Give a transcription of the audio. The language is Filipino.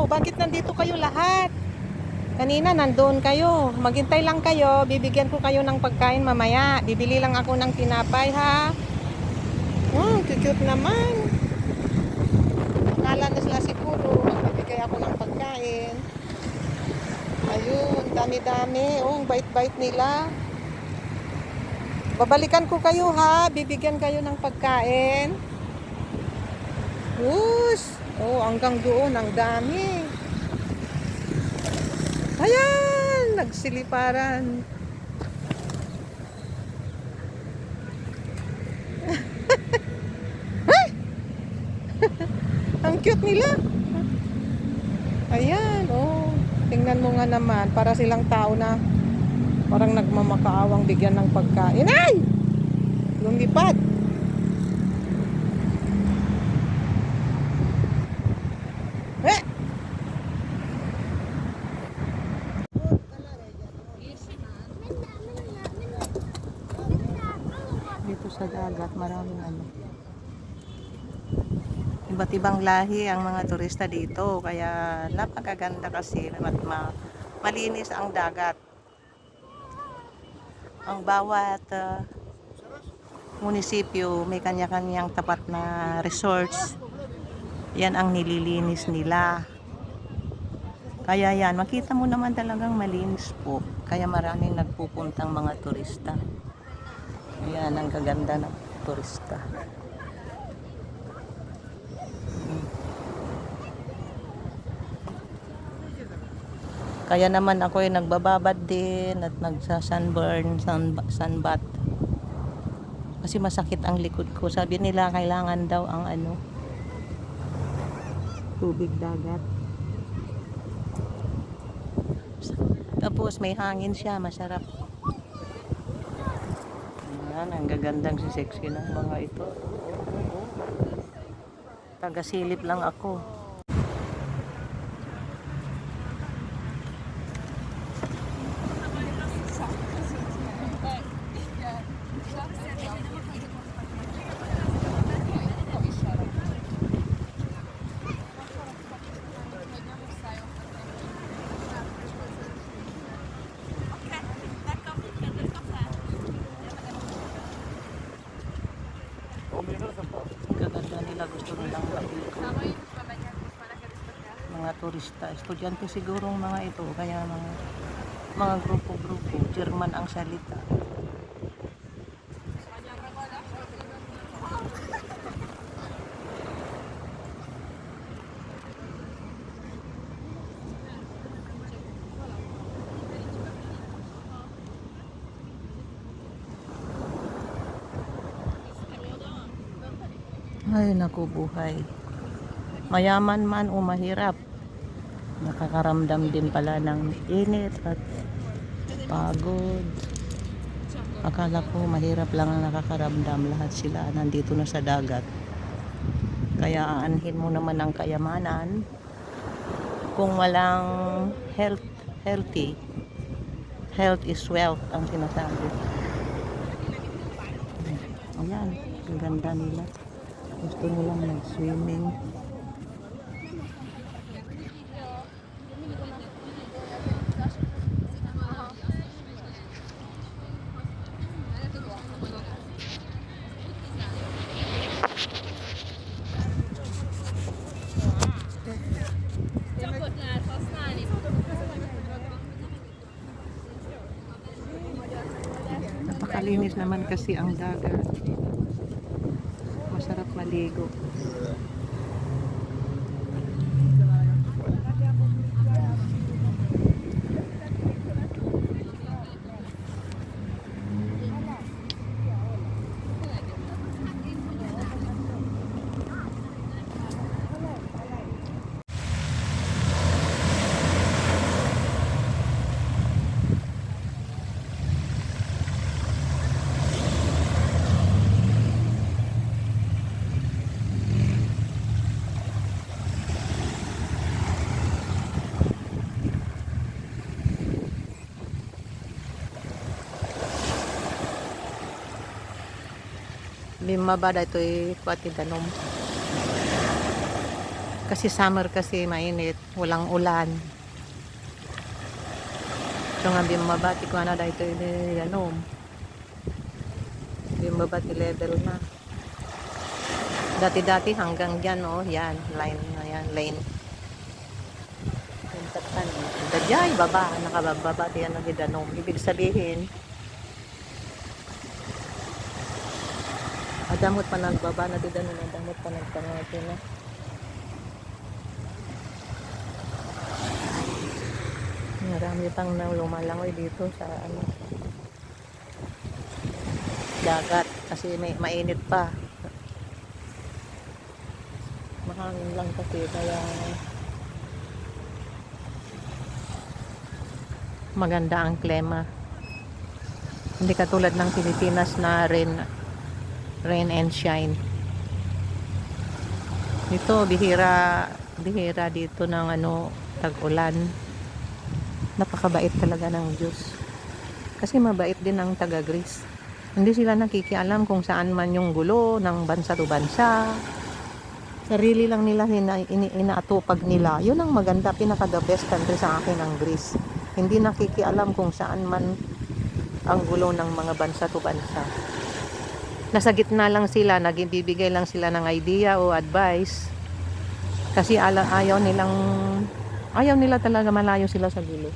kayo? Bakit nandito kayo lahat? Kanina nandun kayo. Maghintay lang kayo. Bibigyan ko kayo ng pagkain mamaya. Bibili lang ako ng tinapay ha. Oh, cute naman. Akala na sila siguro. Magbibigay ako ng pagkain. Ayun, dami-dami. Oh, bait-bait nila. Babalikan ko kayo ha. Bibigyan kayo ng pagkain. Whoosh! Oh, hanggang doon. Ang dami. Ayan! Nagsiliparan. Ang cute nila. Ayan, oh. Tingnan mo nga naman. Para silang tao na parang nagmamakaawang bigyan ng pagkain. Ay! Lumipad. Sa dagat, maraming ano. Iba't ibang lahi ang mga turista dito. Kaya napakaganda kasi at ma malinis ang dagat. Ang bawat ah, munisipyo may kanya-kanyang tapat na resorts. Yan ang nililinis nila. Kaya yan, makita mo naman talagang malinis po. Kaya maraming nagpupuntang mga turista. Ayan, ang gaganda ng turista. Kaya naman ako ay nagbababad din at nagsa-sunburn, sun, sunbath. Kasi masakit ang likod ko. Sabi nila kailangan daw ang ano, tubig dagat. Tapos may hangin siya, masarap. Ayan, ang gagandang si sexy ng mga ito. Tagasilip lang ako. Ang gaganda nila gusto nilang. Mga turista, estudyante sigurong mga ito, kaya mga mga grupo-grupo, German ang salita. Ay, naku buhay. Mayaman man o mahirap, nakakaramdam din pala ng init at pagod. Akala ko mahirap lang ang nakakaramdam. Lahat sila nandito na sa dagat. Kaya aanhin mo naman ang kayamanan kung walang health, healthy. Health is wealth ang sinasabi. Ayan, ang ganda nila. Gusto nilang mag-swimming. Napakalinis naman kasi ang dagat. Maligo. Lima ba dito eh, pati danom. Kasi summer kasi mainit, walang ulan. So nga bimabati ko na dahil ito yung ano, bimabati level na. Dati-dati hanggang dyan, oh, yan, line na yan, lane. Yung tatan, dadyay, baba, nakabababa, yan ang gidanom. Ibig sabihin, adamot pa ng baba na didanom, adamot pa ng pangatin na. Marami pang na lumalangoy dito sa ano dagat kasi may mainit pa. Mahangin lang kasi kaya maganda ang klima. Hindi katulad ng Pilipinas na rain rain and shine. Dito bihira bihira dito ng ano tag-ulan napakabait talaga ng Diyos. Kasi mabait din ang taga-Greece. Hindi sila nakikialam kung saan man yung gulo ng bansa to bansa. Sarili lang nila hina, ini, inaatupag nila. Yun ang maganda, pinaka the best country sa akin ang Greece. Hindi nakikialam kung saan man ang gulo ng mga bansa to bansa. Nasa gitna lang sila, nagbibigay lang sila ng idea o advice. Kasi ayaw nilang ayaw nila talaga malayo sila sa gulo.